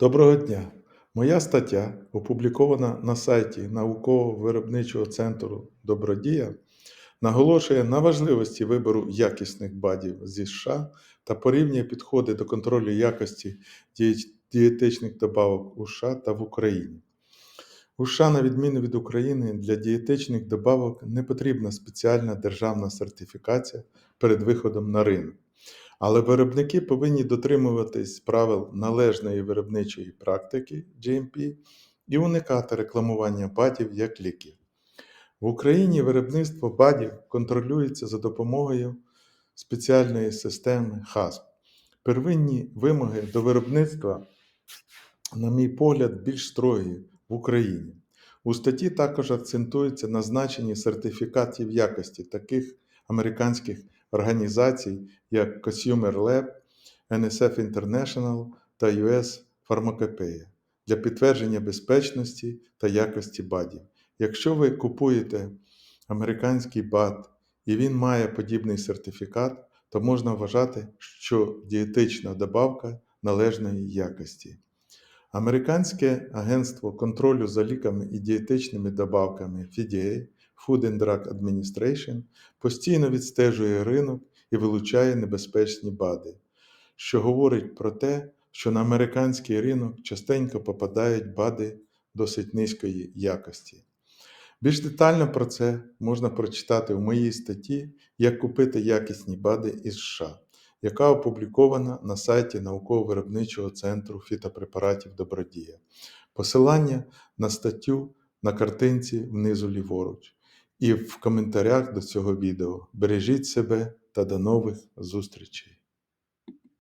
Доброго дня! Моя стаття, опублікована на сайті Науково-виробничого центру Добродія, наголошує на важливості вибору якісних БАДів зі США та порівнює підходи до контролю якості дієтичних добавок у США та в Україні. У США, на відміну від України, для дієтичних добавок не потрібна спеціальна державна сертифікація перед виходом на ринок. Але виробники повинні дотримуватись правил належної виробничої практики GMP і уникати рекламування БАДів як ліків. В Україні виробництво БАДів контролюється за допомогою спеціальної системи ХАСП. Первинні вимоги до виробництва, на мій погляд, більш строгі в Україні. У статті також акцентується на значенні сертифікатів якості таких американських організацій, як Consumer Lab, NSF International та US Pharmacopeia для підтвердження безпечності та якості БАДів. Якщо ви купуєте американський БАД і він має подібний сертифікат, то можна вважати, що дієтична добавка належної якості. Американське агентство контролю за ліками і дієтичними добавками FDA Food and Drug Administration постійно відстежує ринок і вилучає небезпечні БАДи, що говорить про те, що на американський ринок частенько попадають БАДи досить низької якості. Більш детально про це можна прочитати у моїй статті Як купити якісні БАДи із США, яка опублікована на сайті науково-виробничого центру фітопрепаратів Добродія. Посилання на статтю на картинці внизу ліворуч і в коментарях до цього відео. Бережіть себе та до нових зустрічей!